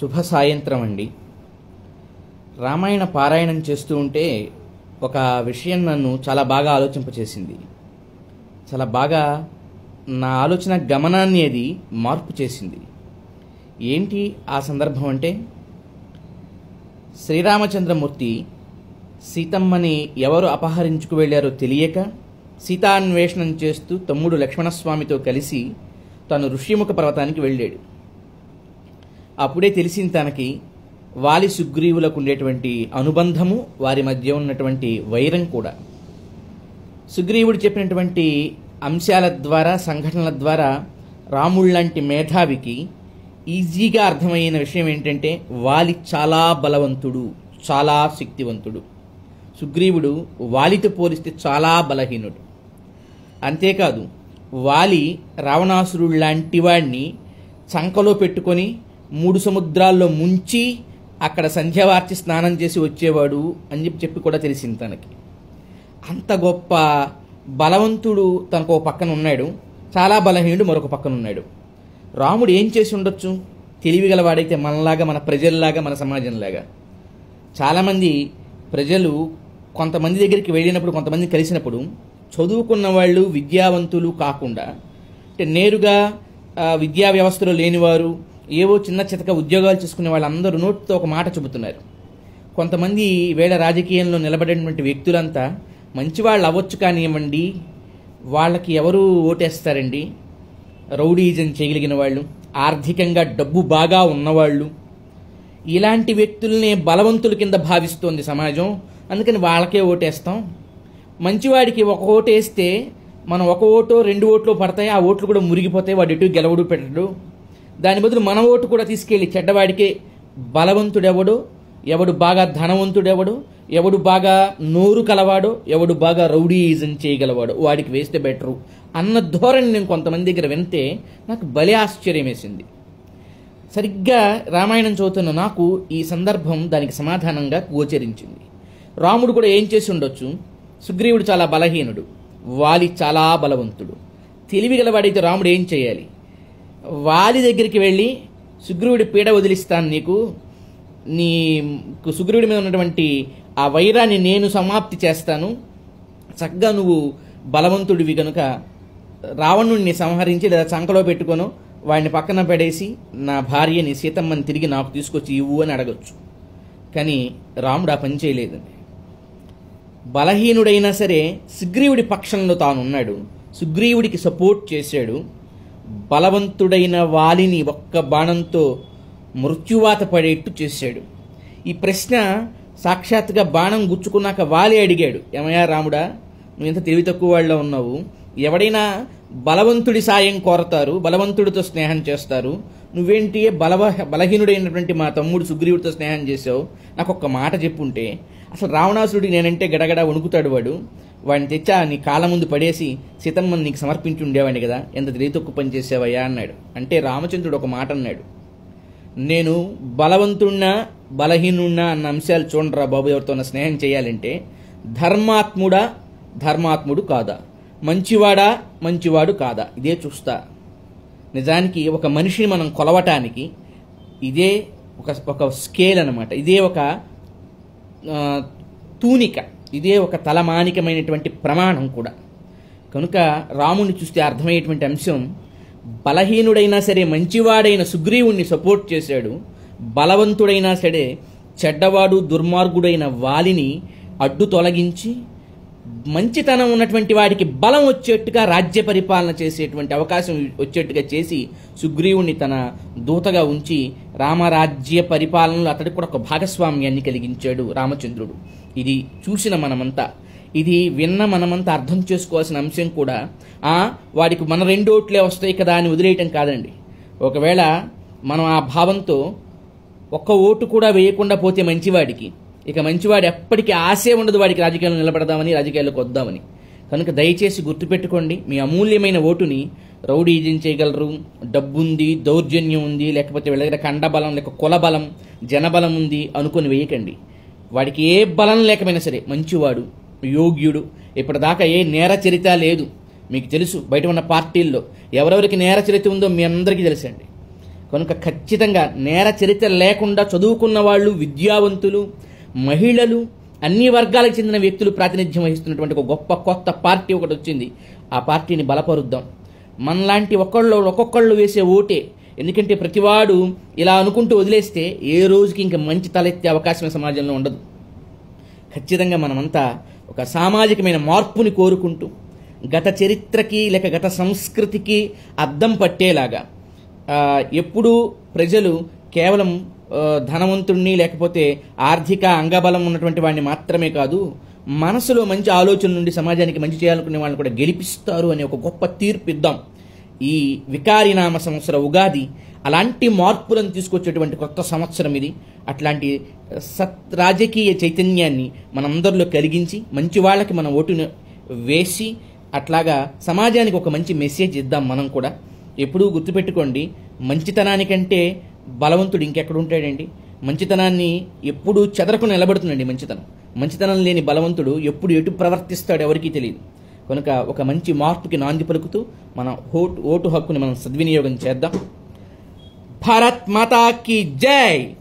శుభ సాయంత్రం అండి రామాయణ పారాయణం చేస్తూ ఉంటే ఒక విషయం నన్ను చాలా బాగా ఆలోచింపచేసింది. చాలా బాగా నా ఆలోచన గమనాన్ని అది మార్పు చేసింది. ఏంటి ఆ సందర్భం అంటే శ్రీరామచంద్రమూర్తి సీతమ్మని ఎవరు అపహరించుకు వెళ్ళారో తెలియక సీతాన్వేషణం చేస్తూ తమ్ముడు లక్ష్మణస్వామితో కలిసి తను ఋష్యముఖ పర్వతానికి వెళ్ళాడు. అప్పుడే తెలిసింది తనకి వాలి సుగ్రీవులకు ఉండేటువంటి అనుబంధము వారి మధ్య ఉన్నటువంటి వైరం కూడా. సుగ్రీవుడు చెప్పినటువంటి అంశాల ద్వారా సంఘటనల ద్వారా రాముళ్ళంటి మేధావికి ఈజీగా అర్థమైన విషయం ఏంటంటే వాలి చాలా బలవంతుడు చాలా శక్తివంతుడు. సుగ్రీవుడు వాలితో పోలిస్తే చాలా బలహీనుడు. అంతేకాదు వాలి రావణాసురుడు లాంటి వాడిని చంకలో పెట్టుకొని మూడు సముద్రాల్లో ముంచి అక్కడ సంధ్యావార్చి స్నానం చేసి వచ్చేవాడు అని చెప్పి చెప్పి కూడా తెలిసింది తనకి. అంత గొప్ప బలవంతుడు తనకు ఒక పక్కన ఉన్నాడు. చాలా బలహీనుడు మరొక పక్కన ఉన్నాడు. రాముడు ఏం చేసి ఉండొచ్చు? తెలివిగలవాడైతే మనలాగా మన ప్రజల్లాగా మన సమాజంలాగా. చాలామంది ప్రజలు కొంతమంది దగ్గరికి వెళ్ళినప్పుడు కొంతమంది కలిసినప్పుడు చదువుకున్న వాళ్ళు విద్యావంతులు కాకుండా అంటే నేరుగా విద్యా వ్యవస్థలో లేనివారు ఏవో చిన్న చితక ఉద్యోగాలు చేసుకునే వాళ్ళందరూ నోటితో ఒక మాట చెబుతున్నారు. కొంతమంది వేళ రాజకీయంలో నిలబడినటువంటి వ్యక్తులంతా మంచివాళ్ళు అవ్వచ్చు కానివ్వండి వాళ్ళకి ఎవరు ఓటేస్తారండి? రౌడీజం చేయగలిగిన వాళ్ళు ఆర్థికంగా డబ్బు బాగా ఉన్నవాళ్ళు. ఇలాంటి వ్యక్తులనే బలవంతుల కింద భావిస్తోంది సమాజం. అందుకని వాళ్ళకే ఓటేస్తాం. మంచివాడికి ఒక ఓటు వేస్తే మనం ఒక ఓటో రెండు ఓట్లు పడతాయి ఆ ఓట్లు కూడా మురిగిపోతాయి వాడు ఎటు గెలవడు పెట్టడు. దాని బదులు మన ఓటు కూడా తీసుకెళ్ళి చెడ్డవాడికే బలవంతుడెవడు? ఎవడు బాగా ధనవంతుడెవడు? ఎవడు బాగా నోరు కలవాడో? ఎవడు బాగా రౌడీయిజం చేయగలవాడో? వాడికి వేస్తే బెటరు. అన్న ధోరణి నేను కొంతమంది దగ్గర వింటే నాకు భలే ఆశ్చర్యం వేసింది. సరిగ్గా రామాయణం చదువుతున్న నాకు ఈ సందర్భం దానికి సమాధానంగా గోచరించింది. రాముడు కూడా ఏం చేసి ఉండొచ్చు? సుగ్రీవుడు చాలా బలహీనుడు. వాలి చాలా బలవంతుడు. తెలివి గలవాడైతే రాముడు ఏం చేయాలి? వాలి దగ్గరికి వెళ్ళి సుగ్రీవుడి పీడ వదిలిస్తాను నీకు. నీ సుగ్రీవుడి మీద ఉన్నటువంటి ఆ వైరాన్ని నేను సమాప్తి చేస్తాను. చక్కగా నువ్వు బలవంతుడివి కనుక రావణుడిని సంహరించి లేదా చంకలో పెట్టుకొను వాడిని పక్కన పడేసి నా భార్యని సీతమ్మని తిరిగి నాకు తీసుకొచ్చి ఇవ్వు అని అడగొచ్చు. కానీ రాముడు ఆ పని చేయలేదండి. బలహీనుడైనా సరే సుగ్రీవుడి పక్షంలో తానున్నాడు. సుగ్రీవుడికి సపోర్ట్ చేశాడు. బలవంతుడైన వాలిని ఒక్క బాణంతో మృత్యువాత పడేట్టు చేశాడు. ఈ ప్రశ్న సాక్షాత్తుగా బాణం గుచ్చుకున్నాక వాలి అడిగాడు. ఏమయ్యా రాముడా నువ్వు ఎంత తెలివి తక్కువ వాళ్ళలో ఉన్నావు. ఎవడైనా బలవంతుడి సాయం కోరతారు బలవంతుడితో స్నేహం చేస్తారు. నువ్వేంటి బలవ బలహీనుడైనటువంటి మా తమ్ముడు సుగ్రీవుడితో స్నేహం చేసావు నాకు ఒక్క మాట చెప్పుంటే అసలు రావణాసురుడికి నేనంటే గడగడ వణుకుతాడు వాడు. వాడిని తెచ్చా నీ కాళ్ళ ముందు పడేసి సీతమ్మని నీకు సమర్పించి ఉండేవాడిని కదా ఎంత తెలివి పని చేసావయ్యా అన్నాడు. అంటే రామచంద్రుడు ఒక మాట అన్నాడు. నేను బలవంతుణ్ణా బలహీనుణ్ణా అన్న అంశాలు చూడరా బాబు ఎవరితో స్నేహం చేయాలంటే ధర్మాత్ముడా ధర్మాత్ముడు కాదా? మంచివాడా మంచివాడు కాదా? ఇదే చూస్తా. నిజానికి ఒక మనిషిని మనం కొలవటానికి ఇదే ఒక ఒక స్కేల్ అనమాట ఇదే ఒక తూనిక. ఇదే ఒక తలమానికమైనటువంటి ప్రమాణం కూడా. కనుక రాముని చూస్తే అర్థమయ్యేటువంటి అంశం బలహీనుడైనా సరే మంచివాడైన సుగ్రీవుణ్ణి సపోర్ట్ చేశాడు. బలవంతుడైనా సరే చెడ్డవాడు దుర్మార్గుడైన వాలిని అడ్డు తొలగించి మంచితనం ఉన్నటువంటి వాడికి బలం వచ్చేట్టుగా రాజ్య పరిపాలన చేసేటువంటి అవకాశం వచ్చేట్టుగా చేసి సుగ్రీవుణ్ణి తన దూతగా ఉంచి రామరాజ్య పరిపాలనలో అతడికి కూడా ఒక భాగస్వామ్యాన్ని కలిగించాడు రామచంద్రుడు. ఇది చూసిన మనమంతా. ఇది విన్న మనమంతా అర్థం చేసుకోవాల్సిన అంశం కూడా ఆ వాడికి మన రెండోట్లే వస్తాయి కదా అని వదిలేయటం కాదండి. ఒకవేళ మనం ఆ భావంతో ఒక్క ఓటు కూడా వేయకుండా పోతే మంచివాడికి ఇక మంచివాడు ఎప్పటికీ ఆశే ఉండదు వాడికి రాజకీయాల్లో నిలబడదామని రాజకీయాల్లోకి వద్దామని. కనుక దయచేసి గుర్తుపెట్టుకోండి మీ అమూల్యమైన ఓటుని రౌడీజం చేయగలరు. డబ్బుంది దౌర్జన్యం ఉంది లేకపోతే వీళ్ళ దగ్గర కండబలం లేక కులబలం జనబలం ఉంది అనుకుని వేయకండి. వాడికి ఏ బలం లేకపోయినా సరే మంచివాడు యోగ్యుడు. ఇప్పటిదాకా ఏ నేర చరిత లేదు. మీకు తెలుసు బయట ఉన్న పార్టీల్లో ఎవరెవరికి నేర చరిత్ర ఉందో మీ అందరికీ తెలుసండి. కనుక ఖచ్చితంగా నేర చరిత్ర లేకుండా చదువుకున్న వాళ్ళు విద్యావంతులు మహిళలు అన్ని వర్గాలకు చెందిన వ్యక్తులు ప్రాతినిధ్యం వహిస్తున్నటువంటి ఒక గొప్ప కొత్త పార్టీ ఒకటి వచ్చింది. ఆ పార్టీని బలపరుద్దాం. మనలాంటి ఒక్కళ్ళు ఒక్కొక్కళ్ళు వేసే ఓటే. ఎందుకంటే ప్రతివాడు ఇలా అనుకుంటూ వదిలేస్తే ఏ రోజుకి ఇంకా మంచి తలెత్తే అవకాశం సమాజంలో ఉండదు. ఖచ్చితంగా మనమంతా ఒక సామాజికమైన మార్పుని కోరుకుంటూ గత చరిత్రకి లేక గత సంస్కృతికి అద్దం పట్టేలాగా ఎప్పుడూ ప్రజలు కేవలం ధనవంతుణ్ణి లేకపోతే ఆర్థిక అంగబలం ఉన్నటువంటి వాడిని మాత్రమే కాదు మనసులో మంచి ఆలోచన నుండి సమాజానికి మంచి చేయాలనుకునే వాళ్ళని కూడా గెలిపిస్తారు అనే ఒక గొప్ప తీర్పు ఇద్దాం. ఈ వికారినామ సంవత్సర ఉగాది అలాంటి మార్పులను తీసుకొచ్చేటువంటి కొత్త సంవత్సరం ఇది. అట్లాంటి సత్ రాజకీయ చైతన్యాన్ని మనందరిలో కలిగించి మంచి వాళ్ళకి మన ఓటును వేసి అట్లాగా సమాజానికి ఒక మంచి మెసేజ్ ఇద్దాం మనం కూడా. ఎప్పుడూ గుర్తుపెట్టుకోండి మంచితనానికంటే బలవంతుడు ఇంకెక్కడ ఉంటాడండి మంచితనాన్ని ఎప్పుడు చెదరకు నిలబడుతుందండి మంచితనం. మంచితనం లేని బలవంతుడు ఎప్పుడు ఎటు ప్రవర్తిస్తాడు ఎవరికీ తెలియదు. కనుక ఒక మంచి మార్పుకి నాంది పలుకుతూ మన ఓటు ఓటు హక్కుని మనం సద్వినియోగం చేద్దాం. భారత్ మాతాకి జై!